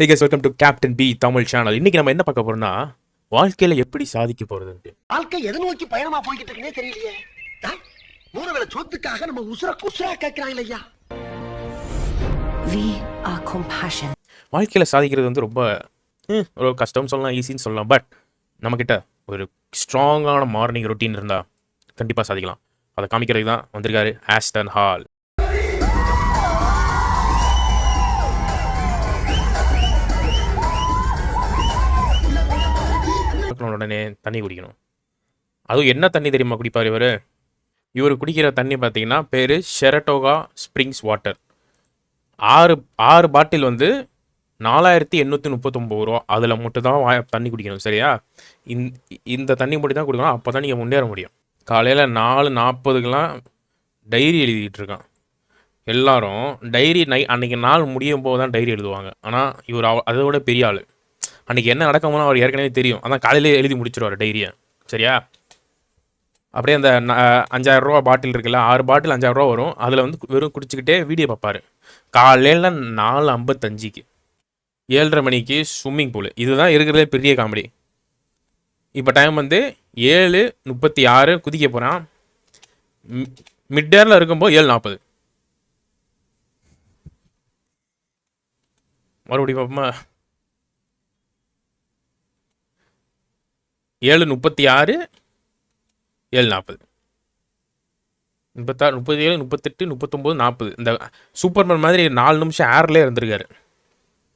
Hey guys welcome to captain B Tamil channel இன்னைக்கு நம்ம என்ன பார்க்க போறோம்னா வாழ்க்கையில எப்படி சாதிக்க போறதுன்ட்டு. வாழ்க்கை எதை நோக்கி பயணமா போய்கிட்டு இருக்குன்னே தெரியலையே? மூணு வேளை சொத்துக்காக நம்ம உசுர குசுரா கேட்கிறாங்க ஐயா. வாழ்க்கையில சாதிக்கிறது வந்து ரொம்ப ம், ஒரு கஷ்டம் சொல்லலாம் ஈஸின்னு சொல்லலாம். பட் நம்மக்கிட்ட ஒரு ஸ்ட்ராங்கான மார்னிங் ரொட்டீன் இருந்தால் கண்டிப்பாக சாதிக்கலாம். அதை காமிக்கிறதுக்கு தான் வந்திருக்காரு ஆஸ்டன் ஹால் உடனே தண்ணி குடிக்கணும். அதுவும் என்ன தண்ணி தெரியுமா குடிப்பார் இவர்? இவர் குடிக்கிற தண்ணி பார்த்தீங்கன்னா பேர் ஷெரட்டோகா ஸ்ப்ரிங்ஸ் வாட்டர் ஆறு ஆறு பாட்டில் வந்து நாலாயிரத்தி எண்ணூற்றி முப்பத்தொம்பது ரூபா. அதில் மட்டும் தான் தண்ணி குடிக்கணும் சரியா? இந் இந்த தண்ணி மட்டும் தான் குடிக்கணும். அப்போ தான் நீங்கள் முன்னேற முடியும். காலையில் நாலு நாற்பதுக்கெலாம் டைரி எழுதிட்டு இருக்கான். எல்லாரும் டைரி நை அன்றைக்கி நாள் முடியும் போது தான் டைரி எழுதுவாங்க. ஆனால் இவர் அவ அதை விட பெரிய ஆள். அன்றைக்கி என்ன நடக்குமோ அவர் ஏற்கனவே தெரியும். அதான் காலையிலே எழுதி முடிச்சிருவார் டைரியை சரியா? அப்படியே அந்த அஞ்சாயிரம் ரூபா பாட்டில் இருக்குல்ல ஆறு பாட்டில் அஞ்சாயிரம் ரூபா வரும். அதில் வந்து வெறும் குடிச்சிக்கிட்டே வீடியோ பார்ப்பாரு. காலையில் நாலு ஐம்பத்தஞ்சுக்கு ஏழரை மணிக்கு ஸ்விம்மிங் பூல் இதுதான் இருக்கிறதே பெரிய காமெடி இப்போ டைம் வந்து ஏழு முப்பத்தி ஆறு குதிக்க போகிறான் மிட் டேரில் இருக்கும்போது ஏழு நாற்பது மறுபடியும் பார்ப்போமா ஏழு முப்பத்தி ஆறு ஏழு நாற்பது முப்பத்தாறு முப்பத்தி ஏழு முப்பத்தெட்டு முப்பத்தொம்போது நாற்பது இந்த சூப்பர்மேன் மாதிரி நாலு நிமிஷம் ஏர்லேயே இருந்திருக்காரு.